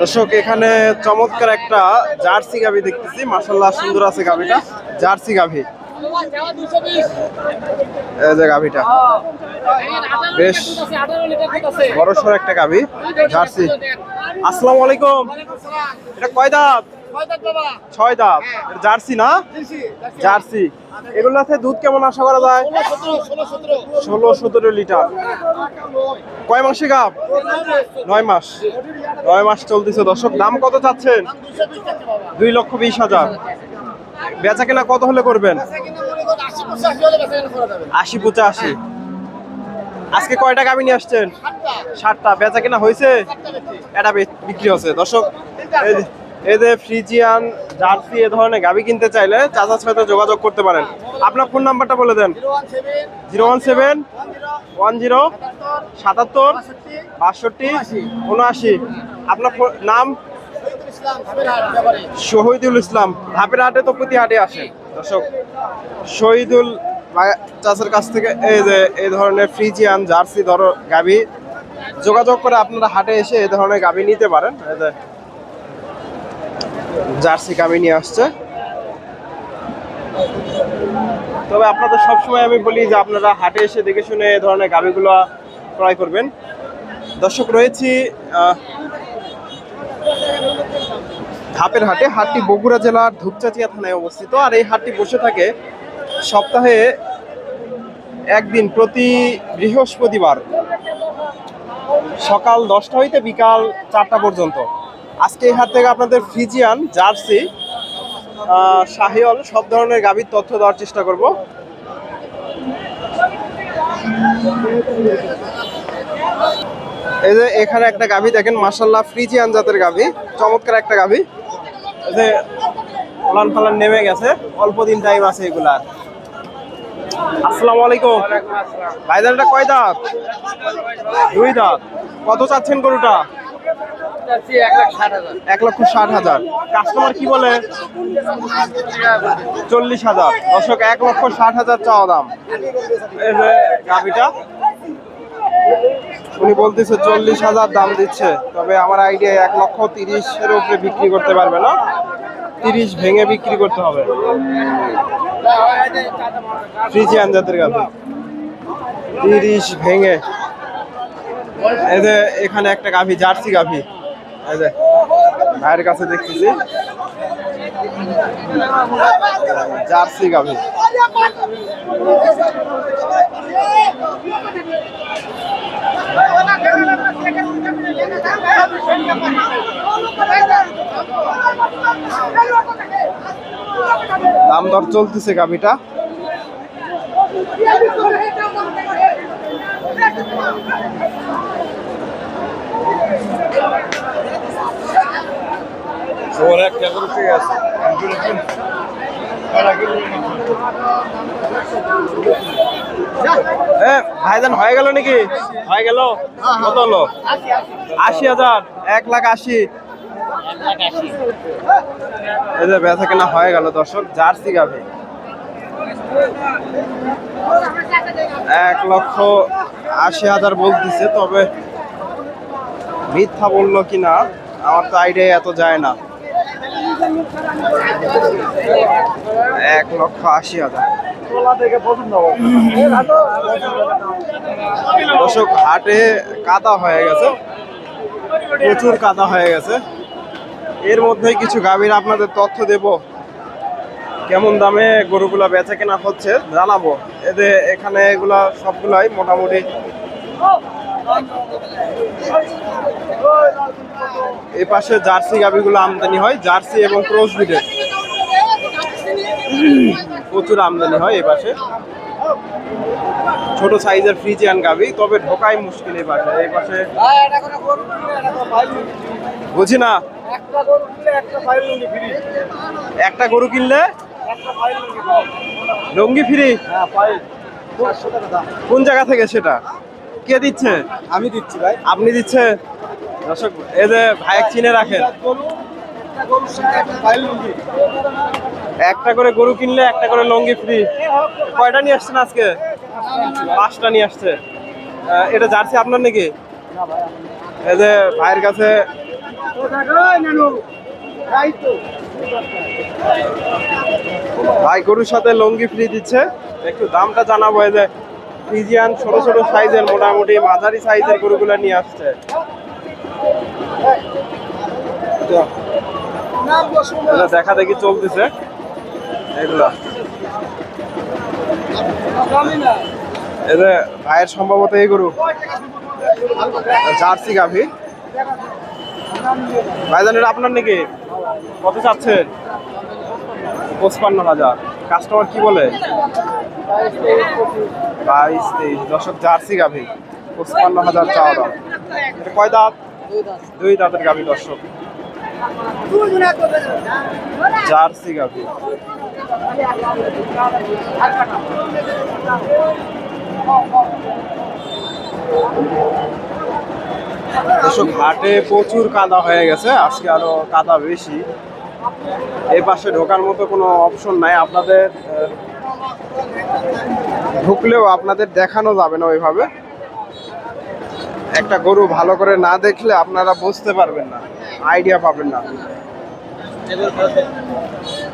দর্শক এখানে চমৎকার একটা জার্সি গাভি দেখতেছি। মাসাল্লাহ সুন্দর আছে গাভিটা। জার্সি গাভি। একটা জার্সি আসসালামু আলাইকুম। এটা কয় ছয় জার্সি না? জার্সি দুধ কেমন আশা করা যায়? ষোলো সতেরো লিটার। কয় মাসে গাপ নয় মাস। নয় মাস চলতেছে। দর্শক, দাম কত চাচ্ছেন? দুই লক্ষ বিশ হাজার। বেচা কেনা কত হলে করবেন? আশি পঁচাশি। আজকে কয়টা গাবি নিয়ে আসছেন? ষাটটা বেচা কেনা হয়েছে? এটা বিক্রি হচ্ছে। দর্শক যে- ফ্রিজিয়ান, জার্সি, এ ধরনের গাবি কিনতে চাইলে চাচার সাথে যোগাযোগ করতে পারেন। আপনার ফোন নাম্বারটা বলে দেন। Zero one seven, one zero, সাতাত্তর, বাষট্টি, উনআশি। আপনার নাম? শহীদুল ইসলাম ধাপের হাটে তো প্রতি হাটে আসে। দর্শক, শহীদুল চাচার কাছ থেকে এই যে, এই ধরনের ফ্রিজিয়ান জার্সি ধরো গাবি যোগাযোগ করে আপনারা হাটে এসে এই ধরনের গাবি নিতে পারেন। জার্সি গাবি নিয়ে আসছে। তবে আপনাদের সবসময় আমি বলি যে, আপনারা হাটে এসে দেখে শুনে এই ধরনের গাবিগুলো ক্রয় করবেন। দর্শক, রয়েছি ধাপের হাটে হাটটি বগুড়া জেলার ধূপচাচিয়া থানায় অবস্থিত। আর এই হাটটি বসে থাকে সপ্তাহে একদিন প্রতি বৃহস্পতিবার সকাল দশটা হইতে বিকাল চারটা পর্যন্ত। আজকে এই হাট থেকে আপনাদের ফ্রিজিয়ান জার্সি আহ, শাহিওয়াল সব ধরনের গাভীর তথ্য দেওয়ার চেষ্টা করব। এই যে এখানে একটা গাভী দেখেন মার্শাল্লাহ ফ্রিজিয়ান জাতের গাভী, চমৎকার একটা গাভী। এই যে ফলান ফালান নেমে গেছে, অল্প দিন টাইম আছে এগুলার আসসালামু আলাইকুম। ভাইজান এটা কয় দাঁত? দুই দাঁত। কত চাচ্ছেন গরুটা? এক লক্ষ ষাট হাজার। কাস্টমার কি বলে? চল্লিশ হাজার। দর্শক, এক লক্ষ ষাট হাজার চাওয়া দাম। গাভিটা। উনি বলতেছে চল্লিশ হাজার দাম দিচ্ছে। তবে আমার আইডিয়া এক লক্ষ তিরিশের উপরে বিক্রি করতে পারবে না। তিরিশ ভেঙে বিক্রি করতে হবে। ফ্রিজিয়ান জাতের গাভি তিরিশ ভেঙে। যে এখানে একটা গাভি, জার্সি গাভি। যে, ভাইয়ের কাছে দেখতেছি। জার্সি গাভি। দাম দর চলতেছে গাভিটা ভাইজান হয়ে গেল নাকি? হয়ে গেল। কত হলো? আশি হাজার এক লাখ আশি। এই যে বেচা কেনা হয়ে গেল, দর্শক, জার্সি গাভি। এক লক্ষ আশি হাজার বলতেছে, তবে মিথ্যা বলল কিনা, আমার তো আইডিয়া এত যায় না। এক লক্ষ আশি হাজার। দর্শক, হাটে কাদা হয়ে গেছে, প্রচুর কাদা হয়ে গেছে। এর মধ্যেই কিছু গাভীর আপনাদের তথ্য দেব। কেমন দামে গরুগুলা বেচা কেনা হচ্ছে জানাব। এদের এখানে এগুলা সবগুলাই মোটামুটি এই পাশে জার্সি গাভীগুলো আমদানি হয়, জার্সি এবং ক্রস ব্রিডের প্রচুর আমদানি হয় এই পাশে। ছোট সাইজের ফ্রিজিয়ান গাভি তবে ঢোকাই মুশকিল এই পাশে এই পাশে বুঝি না? একটা গরু কিনলে লঙ্গি ফ্রি? কোন জায়গা থেকে সেটা? কে দিচ্ছে? আমি দিচ্ছি ভাই। আপনি দিচ্ছে? দর্শক এই যে ভাই চিনে রাখেন। একটা করে গরু কিনলে, একটা করে লঙ্গি ফ্রি কয়টা নিয়ে আসছেন আজকে? পাঁচটা নিয়ে আসছে। এটা জার্সি আপনার নাকি? এই যে ভাইয়ের কাছে ভাই গরুর সাথে লঙ্গি ফ্রি দিচ্ছে। একটু দামটা জানাব, এই যে ফ্রিজিয়ান ছোট ছোট সাইজের মোটামুটি মাঝারি সাইজের গরুগুলো নিয়ে আসছে। দেখা দেখি চলতেছে। এগুলা। এই ভাইয়ের সম্ভবত এই গরু। জার্সি গাভি। ভাইজান এটা আপনার নাকি? কত চাচ্ছেন? পঁচপান্ন হাজার। কাস্টমার কি বলে? বাইশ তেইশ। দশক জার্সি গাভি। পঁচপান্ন হাজার চাওয়া দাম। কয় দাঁত? দুই দাঁতের গাভি, দর্শক। জার্সি গাভি। দর্শক প্রচুর কাদা হয়ে গেছে, আজকে আরও কাদা বেশি। এই পাশে ঢোকার মতো কোনো অপশন নাই, আপনাদের ঢুকলেও আপনাদের দেখানো যাবে না ওইভাবে। একটা গরু ভালো করে না দেখলে আপনারা বুঝতে পারবেন না আইডিয়া পাবেন না।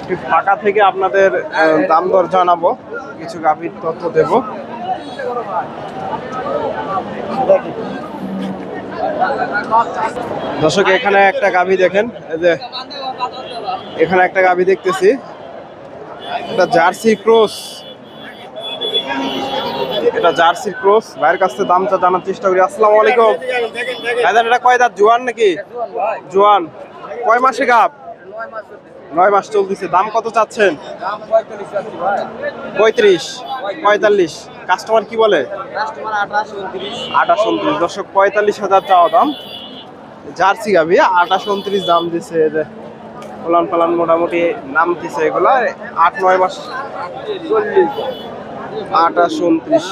একটু ফাঁকা থেকে আপনাদের দাম দর জানাব, কিছু গাভীর তথ্য দেব। দর্শক, এখানে একটা গাভী দেখেন, এই যে এখানে একটা গাভী দেখতেছি। এটা জার্সি ক্রস। এটা জার্সি ক্রস। ভাইয়ের কাছ থেকে দামটা জানার চেষ্টা করি। আসসালামু আলাইকুম। ভাইজান, এটা কয় দাঁত? জোয়ান নাকি? জোয়ান। কয় মাসে গাব? নয় মাস চলতেছে। দাম কত চাচ্ছেন? পঁয়ত্রিশ। পঁয়তাল্লিশ। কাস্টমার কি বলে? আঠাশ উনত্রিশ। দর্শক, পঁয়তাল্লিশ হাজার চাওয়া দাম। জার্সি গাভি আঠাশ উনত্রিশ দাম দিছে যে। ফলান ফলান মোটামুটি নাম দিছে এগুলা। আট, নয় মাস চল্লিশ আঠাশ উনত্রিশ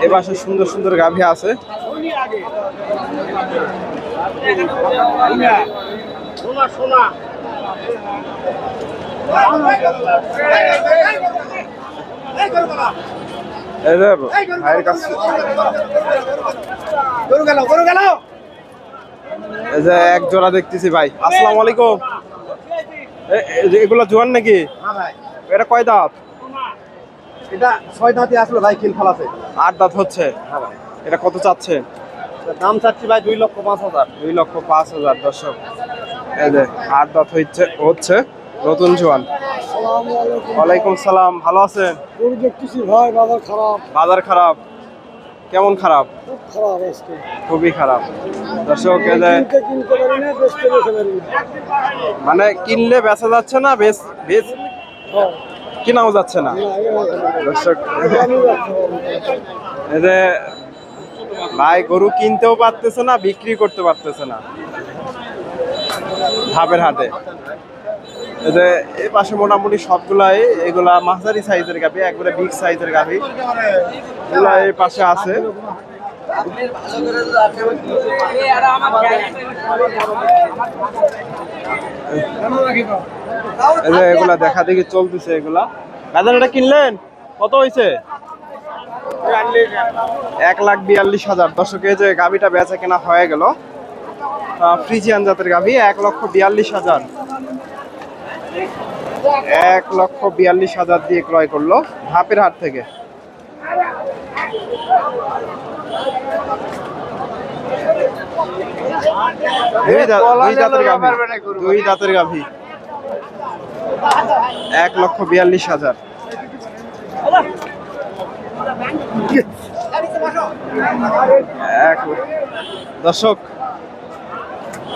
এবারে সুন্দর সুন্দর গাভী আছে। এক জোড়া দেখতেছি ভাই। আসসালামু আলাইকুম। এ- এ- এগুলা জোয়ান নাকি? ভাই। এটা কয় দাঁত? এটা ছয় দাঁতি আসলো ভাই কিল ফালাছে আট দাঁত হচ্ছে? হ্যাঁ ভাই। এটা কত চাচ্ছে? দাম চাচ্ছি ভাই দুই লক্ষ পাঁচ হাজার। দুই লক্ষ পাঁচ হাজার দর্শক। এই যে আট দাঁত হচ্ছে হচ্ছে নতুন জোয়ান। ওয়ালাইকুম সালাম ভালো আছেন? ভাই বাজার খারাপ। বাজার খারাপ। কেমন খারাপ? খুবই খারাপ। দর্শক মানে কিনলে বেচা যাচ্ছে না বেশ বেশ কেনাও যাচ্ছে না। দর্শক যে ভাই গরু কিনতেও পারতেছে না বিক্রি করতে পারতেছে না। ধাপের হাটে যে এই পাশে মোটামুটি সবগুলাই এগুলা মাঝারি সাইজের গাভি, একবারে বিগ সাইজের গাভি। এগুলা এই পাশে আছে। এগুলা দেখা দেখি চলতেছে এগুলা। দাদা এটা কিনলেন? কত হয়েছে এক লাখ বিয়াল্লিশ হাজার। দর্শকে যে গাভিটা বেচা কেনা হয়ে গেল। ফ্রিজিয়ান জাতের গাভি, এক লক্ষ বিয়াল্লিশ হাজার। এক লক্ষ বিয়াল্লিশ হাজার দিয়ে ক্রয় করল ধাপের হাট থেকে। দুই দাঁতের গাভি। এক লক্ষ বিয়াল্লিশ হাজার। এক দর্শক